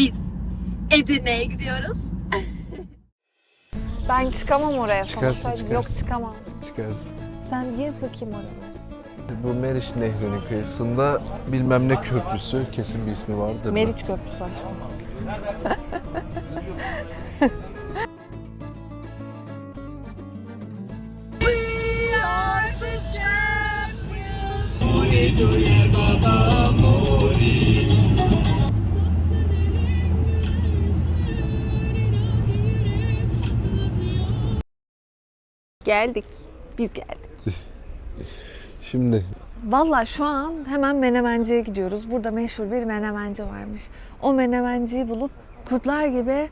biz Edirne'ye gidiyoruz. ben çıkamam oraya sana Çıkarsın. Yok çıkarsın. çıkamam. Çıkarız. Sen gez bakayım oraya. Bu Meriç Nehri'nin kıyısında bilmem ne köprüsü, kesin bir ismi vardır. Meriç Köprüsü aşkım. Geldik. Biz geldik. Şimdi Valla şu an hemen menemenciye gidiyoruz. Burada meşhur bir menemenci varmış. O menemenciyi bulup kurtlar gibi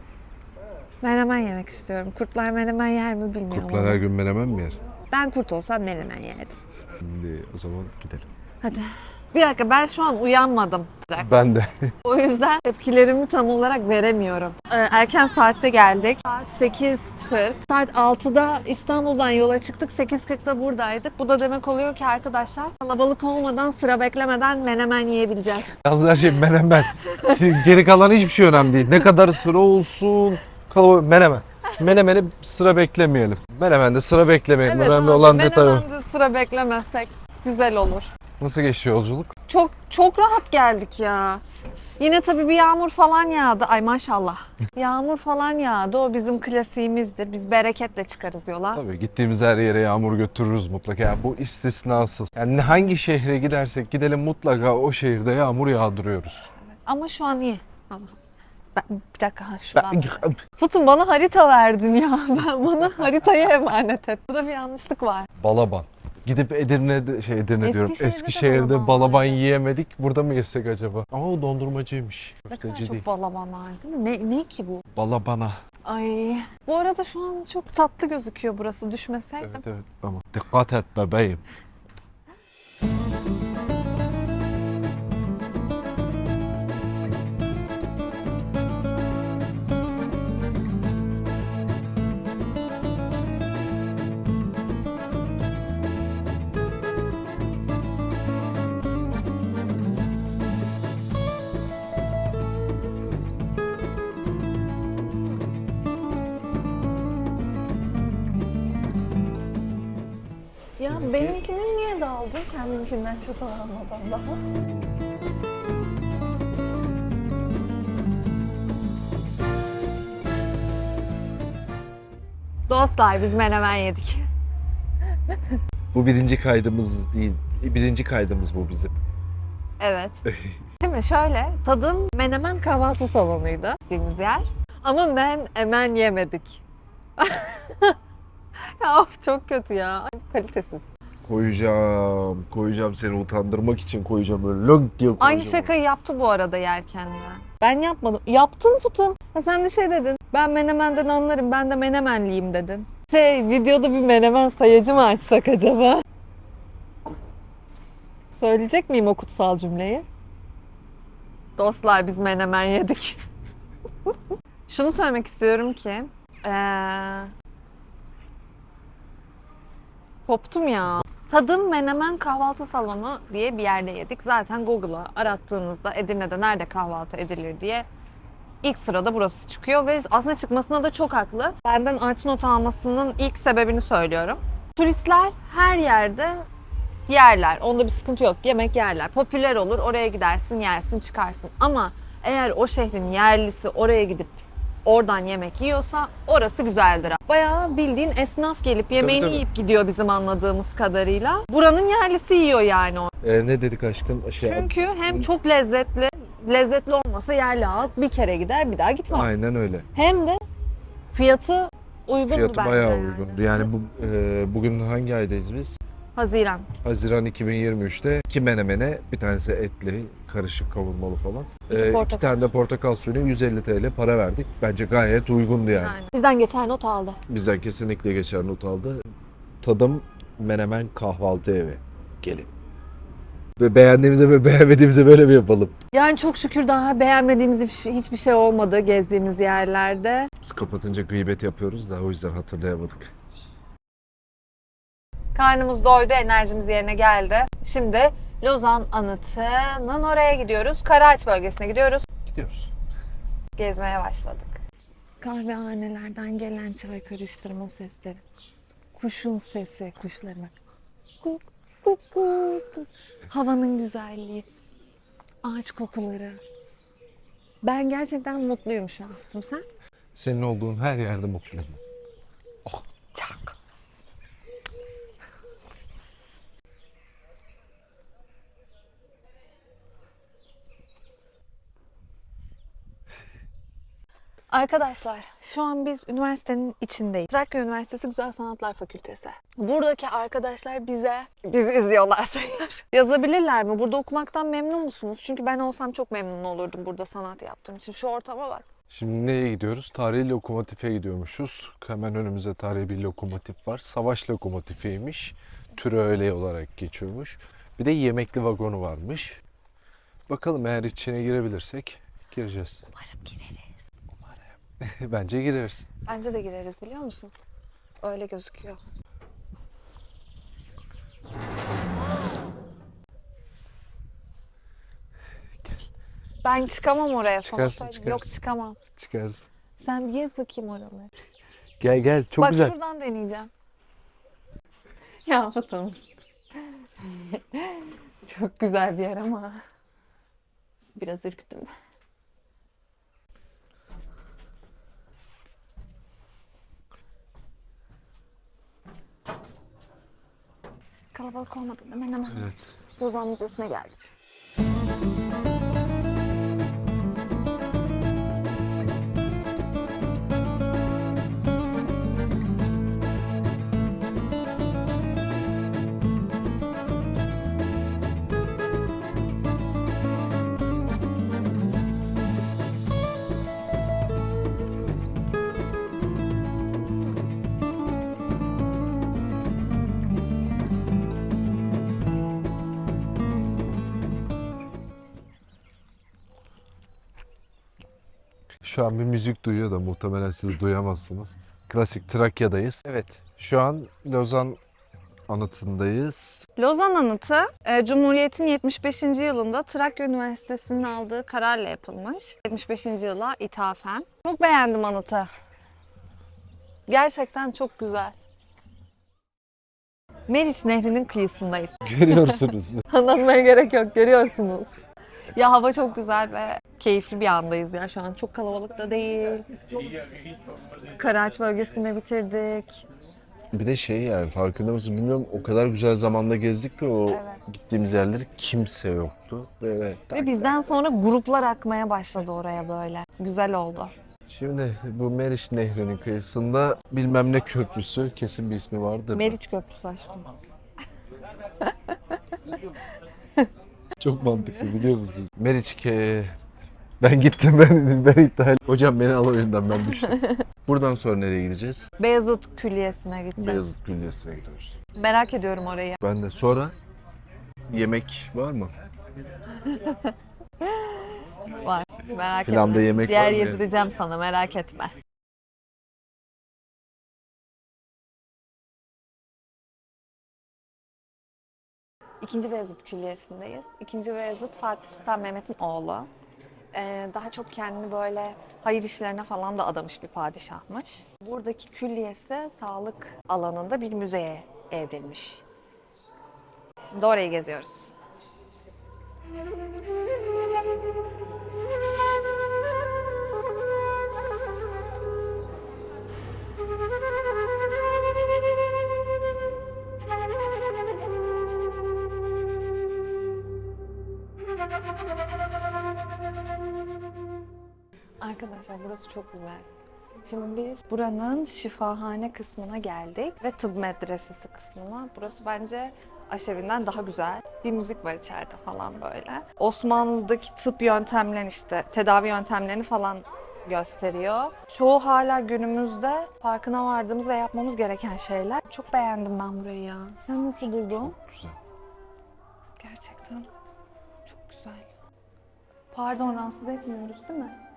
menemen yemek istiyorum. Kurtlar menemen yer mi bilmiyorum kurtlar her gün menemen mi yer? Ben kurt olsam menemen yerdim. Şimdi o zaman gidelim. Hadi. Bir dakika ben şu an uyanmadım. Ben de. O yüzden tepkilerimi tam olarak veremiyorum. Ee, erken saatte geldik. Saat 8.40. Saat 6'da İstanbul'dan yola çıktık. 8.40'da buradaydık. Bu da demek oluyor ki arkadaşlar kalabalık olmadan sıra beklemeden menemen yiyebileceğiz. Yalnız her şey menemen. Şimdi geri kalan hiçbir şey önemli değil. Ne kadar sıra olsun. Kalabalık menemen. Menemeni sıra beklemeyelim. Menemende sıra beklemeyelim. Önemli abi, olan detay o. menemende sıra beklemezsek güzel olur. Nasıl geçti yolculuk? Çok çok rahat geldik ya. Yine tabii bir yağmur falan yağdı. Ay maşallah. Yağmur falan yağdı. O bizim klasiğimizdir. Biz bereketle çıkarız yola. Tabii gittiğimiz her yere yağmur götürürüz mutlaka. Yani bu istisnasız. Yani hangi şehre gidersek gidelim mutlaka o şehirde yağmur yağdırıyoruz. Ama şu an iyi. Ama ben, bir dakika ha şuradan. Fıtın bana harita verdin ya. Ben bana haritayı emanet et. Burada bir yanlışlık var. Balaban. Gidip Edirne'de şey Edirne diyorum. Eskişehir'de de Eskişehir'de balaban balaban, var yiyemedik. Burada mı yesek acaba? Ama o dondurmacıymış. Ne kadar Köfteci değil. çok balaban var değil mi? Ne, ne ki bu? Balabana. Ay. Bu arada şu an çok tatlı gözüküyor burası düşmesek. Evet evet ama dikkat et bebeğim. Ya benimkinin niye daldın? Kendinkinden çok almadan daha. Dostlar biz menemen yedik. Bu birinci kaydımız değil. Birinci kaydımız bu bizim. Evet. Şimdi şöyle tadım menemen kahvaltı salonuydu gittiğimiz yer. Ama ben emen yemedik. of çok kötü ya. Ay, Kalitesiz. Koyacağım, koyacağım seni utandırmak için koyacağım böyle lönk diye koyacağım. Aynı şakayı yaptı bu arada yerken de. Ben yapmadım. Yaptın fıtım. Ha sen de şey dedin. Ben menemenden anlarım. Ben de menemenliyim dedin. Şey videoda bir menemen sayacı mı açsak acaba? Söyleyecek miyim o kutsal cümleyi? Dostlar biz menemen yedik. Şunu söylemek istiyorum ki. Ee, koptum ya. Tadım Menemen Kahvaltı Salonu diye bir yerde yedik. Zaten Google'a arattığınızda Edirne'de nerede kahvaltı edilir diye ilk sırada burası çıkıyor ve aslında çıkmasına da çok haklı. Benden artı not almasının ilk sebebini söylüyorum. Turistler her yerde yerler. Onda bir sıkıntı yok. Yemek yerler. Popüler olur. Oraya gidersin, yersin, çıkarsın. Ama eğer o şehrin yerlisi oraya gidip oradan yemek yiyorsa orası güzeldir. Bayağı bildiğin esnaf gelip yemeğini tabii. yiyip gidiyor bizim anladığımız kadarıyla. Buranın yerlisi yiyor yani o. Ee, ne dedik aşkım? Şey, Çünkü hem çok lezzetli, lezzetli olmasa yerli halk bir kere gider bir daha gitmez. Aynen öyle. Hem de fiyatı uygundu Fiyatı bence. bayağı yani. uygundu. Yani bu e, bugün hangi aydayız biz? Haziran. Haziran 2023'te iki menemene bir tanesi etli, karışık kavurmalı falan. İki Ee, portakal. iki tane de portakal suyuna 150 TL para verdik. Bence gayet uygundu yani. Yani. Bizden geçer not aldı. Bizden kesinlikle geçer not aldı. Tadım Menemen Kahvaltı Evi. Gelin. Ve beğendiğimize ve beğenmediğimize böyle mi yapalım? Yani çok şükür daha beğenmediğimiz hiçbir şey- hiçbir şey olmadı gezdiğimiz yerlerde. Biz kapatınca gıybet yapıyoruz da o yüzden hatırlayamadık. Karnımız doydu, enerjimiz yerine geldi. Şimdi Lozan Anıtı'nın oraya gidiyoruz. Karaağaç bölgesine gidiyoruz. Gidiyoruz. gezmeye başladık. Kahvehanelerden gelen çay karıştırma sesleri. Kuşun sesi, kuşların. Kuk, kuk, kuk, kuk. Havanın güzelliği. Ağaç kokuları. Ben gerçekten mutluyum şu an. Sen? Senin olduğun her yerde mutluyum. Çok. Arkadaşlar şu an biz üniversitenin içindeyiz. Trakya Üniversitesi Güzel Sanatlar Fakültesi. Buradaki arkadaşlar bize, bizi izliyorlarsa eğer, yazabilirler mi? Burada okumaktan memnun musunuz? Çünkü ben olsam çok memnun olurdum burada sanat yaptığım için. Şu ortama bak. Şimdi neye gidiyoruz? Tarihi lokomotife gidiyormuşuz. Hemen önümüzde tarihi bir lokomotif var. Savaş lokomotifiymiş. Türü öyle olarak geçiyormuş. Bir de yemekli vagonu varmış. Bakalım eğer içine girebilirsek gireceğiz. Umarım gireriz. Bence gireriz. Bence de gireriz biliyor musun? Öyle gözüküyor. Ben çıkamam oraya sana Çıkarsın. Yok çıkarsın. çıkamam. Çıkarız. Sen bir gez bakayım oraları. Gel gel çok Bak güzel. şuradan deneyeceğim. Ya Fatım. Çok güzel bir yer ama biraz ürktüm. Kalabalık olmadı değil mi? Hemen Evet. Lozan Müzesi'ne geldik. Şu an bir müzik duyuyor da muhtemelen siz duyamazsınız. Klasik Trakya'dayız. Evet. Şu an Lozan anıtındayız. Lozan Anıtı, e, Cumhuriyet'in 75. yılında Trakya Üniversitesi'nin aldığı kararla yapılmış. 75. yıla ithafen. Çok beğendim anıtı. Gerçekten çok güzel. Meriç Nehri'nin kıyısındayız. Görüyorsunuz. Anlatmaya gerek yok, görüyorsunuz. Ya hava çok güzel ve keyifli bir andayız ya. Şu an çok kalabalık da değil. Karaağaç bölgesinde bitirdik. Bir de şey yani farkında mısın bilmiyorum o kadar güzel zamanda gezdik ki o Evet. gittiğimiz yerleri kimse yoktu. Ve, Ve bizden sonra gruplar akmaya başladı oraya böyle. Güzel oldu. Şimdi bu Meriç Nehri'nin kıyısında bilmem ne köprüsü kesin bir ismi vardır. da. Meriç Köprüsü aşkım. Çok mantıklı biliyor musunuz? Meriç ke... Ben gittim ben ben iptal. Hocam beni al oyundan ben düştüm. Buradan sonra nereye gideceğiz? Beyazıt Külliyesi'ne gideceğiz. Beyazıt Külliyesi'ne gidiyoruz. Merak ediyorum orayı. Ben de sonra yemek var mı? Var. Merak Planda etme. yemek Ciğer var mı yani? yedireceğim sana merak etme. İkinci Beyazıt Külliyesi'ndeyiz. İkinci Beyazıt Fatih Sultan Mehmet'in oğlu. Ee, daha çok kendini böyle hayır işlerine falan da adamış bir padişahmış. Buradaki külliyesi sağlık alanında bir müzeye evrilmiş. Şimdi orayı geziyoruz. Arkadaşlar burası çok güzel. Şimdi biz buranın şifahane kısmına geldik ve tıp medresesi kısmına. Burası bence aşevinden daha güzel. Bir müzik var içeride falan böyle. Osmanlı'daki tıp yöntemlerini işte tedavi yöntemlerini falan gösteriyor. Çoğu hala günümüzde farkına vardığımız ve yapmamız gereken şeyler. Çok beğendim ben burayı ya. Sen nasıl buldun? Güzel. Gerçekten çok güzel. Pardon rahatsız etmiyoruz değil mi?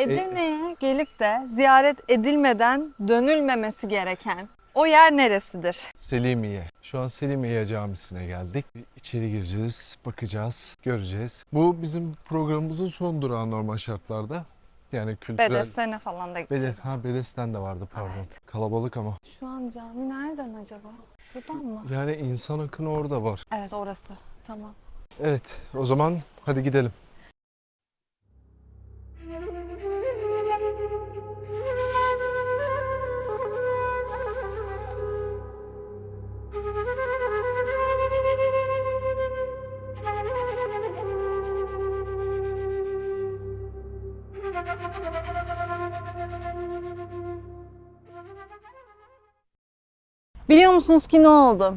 Edirne'ye gelip de ziyaret edilmeden dönülmemesi gereken o yer neresidir? Selimiye. Şu an Selimiye Camisi'ne geldik. İçeri gireceğiz, bakacağız, göreceğiz. Bu bizim programımızın son durağı normal şartlarda. Yani kültürel... Bedesten'e falan da gideceğiz. Bedes, ha Bedes'ten de vardı pardon. Evet. Kalabalık ama. Şu an cami nereden acaba? Şuradan mı? Yani insan akını orada var. Evet orası. Tamam. Evet o zaman hadi gidelim. Biliyor musunuz ki ne oldu?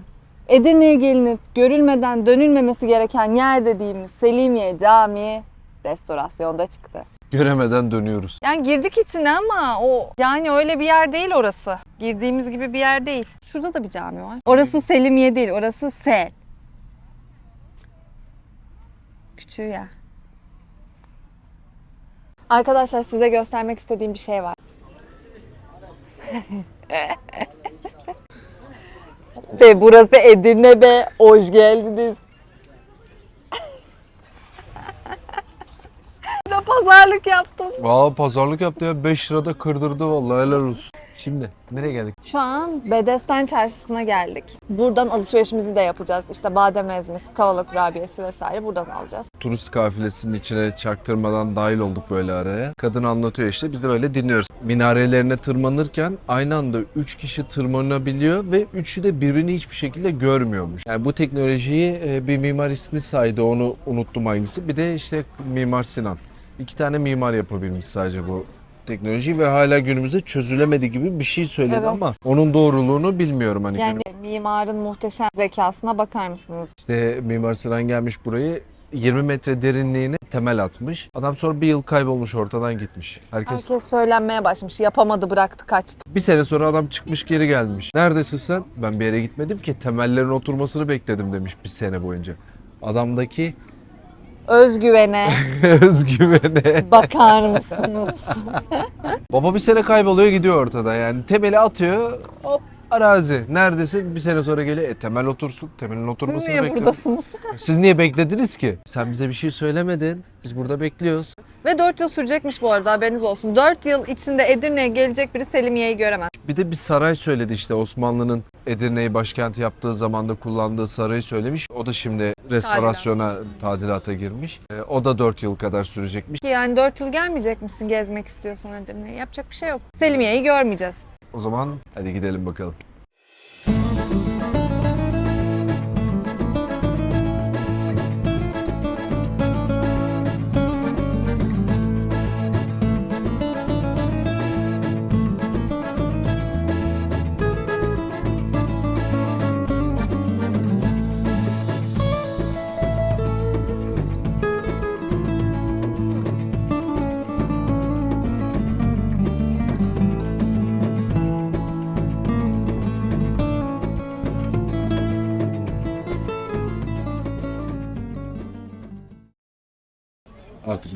Edirne'ye gelinip görülmeden dönülmemesi gereken yer dediğimiz Selimiye Camii restorasyonda çıktı. Göremeden dönüyoruz. Yani girdik içine ama o yani öyle bir yer değil orası. Girdiğimiz gibi bir yer değil. Şurada da bir cami var. Orası Selimiye değil, orası Sel. Küçüğü yer. Arkadaşlar size göstermek istediğim bir şey var. De burası Edirne be. Hoş geldiniz. Bir de pazarlık yaptım. Valla pazarlık yaptı ya 5 lirada kırdırdı vallahi helal olsun. Şimdi nereye geldik? Şu an Bedesten Çarşısı'na geldik. Buradan alışverişimizi de yapacağız. İşte badem ezmesi, kavala kurabiyesi vesaire buradan alacağız. Turist kafilesinin içine çaktırmadan dahil olduk böyle araya. Kadın anlatıyor işte biz de böyle dinliyoruz. Minarelerine tırmanırken aynı anda 3 kişi tırmanabiliyor ve üçü de birbirini hiçbir şekilde görmüyormuş. Yani bu teknolojiyi e, bir mimar ismi saydı onu unuttum hangisi. Bir de işte Mimar Sinan. İki tane mimar yapabilmiş sadece bu teknolojiyi ve hala günümüzde çözülemedi gibi bir şey söyledi Evet. ama onun doğruluğunu bilmiyorum hani. Yani mimarın muhteşem zekasına bakar mısınız? İşte Mimar Sinan gelmiş burayı 20 metre derinliğine temel atmış. Adam sonra bir yıl kaybolmuş ortadan gitmiş. Herkes Herkes söylenmeye başlamış. Yapamadı, bıraktı, kaçtı. bir sene sonra adam çıkmış geri gelmiş. Neredesin sen? Ben bir yere gitmedim ki temellerin oturmasını bekledim demiş bir sene boyunca. Adamdaki Özgüvene özgüvene. bakar mısınız? Baba bir sene kayboluyor gidiyor ortada yani. Temeli atıyor hop arazi. Neredesin? Bir sene sonra geliyor. E temel otursun. Temelin Siz oturmasını niye bekliyorum. buradasınız? Siz niye beklediniz ki? Sen bize bir şey söylemedin. Biz burada bekliyoruz. Ve 4 yıl sürecekmiş bu arada haberiniz olsun. 4 yıl içinde Edirne'ye gelecek biri Selimiye'yi göremez. Bir de bir saray söyledi işte Osmanlı'nın Edirne'yi başkent yaptığı zamanda kullandığı sarayı söylemiş. O da şimdi restorasyona, tadilata girmiş. E, o da 4 yıl kadar sürecekmiş. Yani 4 yıl gelmeyecek misin gezmek istiyorsan Edirne'ye? Yapacak bir şey yok. Selimiye'yi görmeyeceğiz. O zaman hadi gidelim bakalım.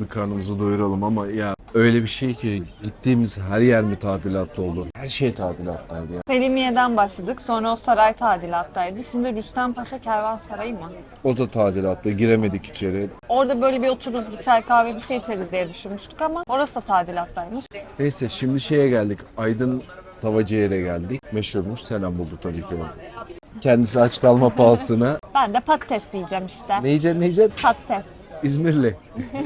Karnımızı doyuralım ama ya öyle bir şey ki gittiğimiz her yer mi tadilatlı oldu? Her şey tadilattaydı ya. Selimiye'den başladık. Sonra o saray tadilattaydı. Şimdi Rüstem Paşa Kervansarayı mı? O da tadilatta giremedik içeri. Orada böyle bir otururuz, bir çay kahve bir şey içeriz diye düşünmüştük ama orası da tadilattaymış. Neyse şimdi şeye geldik. Aydın Tavacıyer'e geldik. Meşhurmuş selam buldu tabii ki. Kendisi aç kalma pahasına. Ben de patates yiyeceğim işte. Ne yiyeceksin ne yiyeceksin? Patates. İzmirli.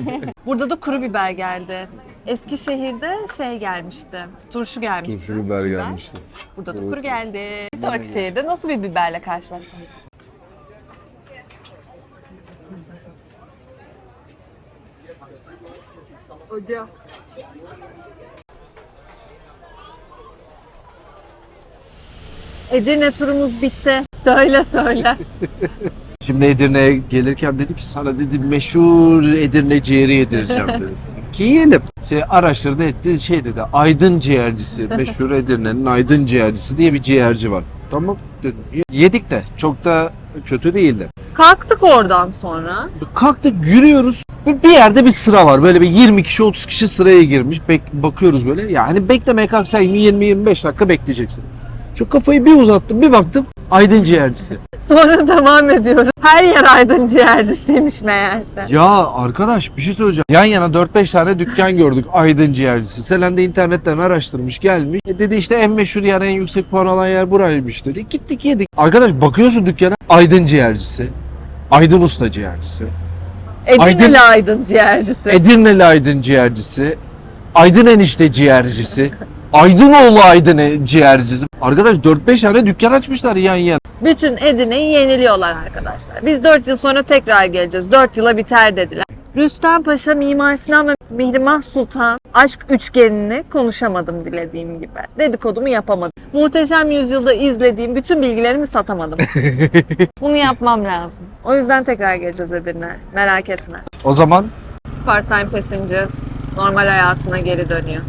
Burada da kuru biber geldi. Eskişehir'de şey gelmişti. Turşu gelmişti. Turşu biber gelmişti. Burada da kuru geldi. Bir sonraki şehirde nasıl bir biberle karşılaşacağız? Edirne turumuz bitti. Söyle söyle. Şimdi Edirne'ye gelirken dedi ki sana dedi meşhur Edirne ciğeri yedireceğim dedi. Ki yiyelim. Şey araştırdı etti şey dedi Aydın ciğercisi meşhur Edirne'nin Aydın ciğercisi diye bir ciğerci var. Tamam dedim. Yedik de çok da kötü değildi. Kalktık oradan sonra. Kalktık yürüyoruz. Bir yerde bir sıra var. Böyle bir 20 kişi 30 kişi sıraya girmiş. Bek- bakıyoruz böyle. Yani beklemeye kalksan 20-25 dakika bekleyeceksin. Şu kafayı bir uzattım bir baktım Aydın ciğercisi. Sonra devam ediyoruz. Her yer aydın ciğercisiymiş meğerse. Ya arkadaş bir şey söyleyeceğim. Yan yana 4-5 tane dükkan gördük Aydın ciğercisi. Selen de internetten araştırmış gelmiş. E dedi işte en meşhur yer en yüksek puan alan yer buraymış dedi. Gittik yedik. Arkadaş bakıyorsun dükkana Aydın ciğercisi. Aydın usta ciğercisi. Edirne'li aydın ciğercisi. Edirneli Aydın ciğercisi. Aydın enişte ciğercisi. Aydınoğlu Aydın e- ciğercisi. Arkadaş 4-5 tane dükkan açmışlar yan yana. Bütün Edirne'yi yeniliyorlar arkadaşlar. Biz 4 yıl sonra tekrar geleceğiz. 4 yıla biter dediler. Rüstem Paşa, Mimar Sinan ve Mihrimah Sultan aşk üçgenini konuşamadım dilediğim gibi. Dedikodumu yapamadım. Muhteşem Yüzyılda izlediğim bütün bilgilerimi satamadım. Bunu yapmam lazım. O yüzden tekrar geleceğiz Edirne. Merak etme. O zaman Part time passengers normal hayatına geri dönüyor.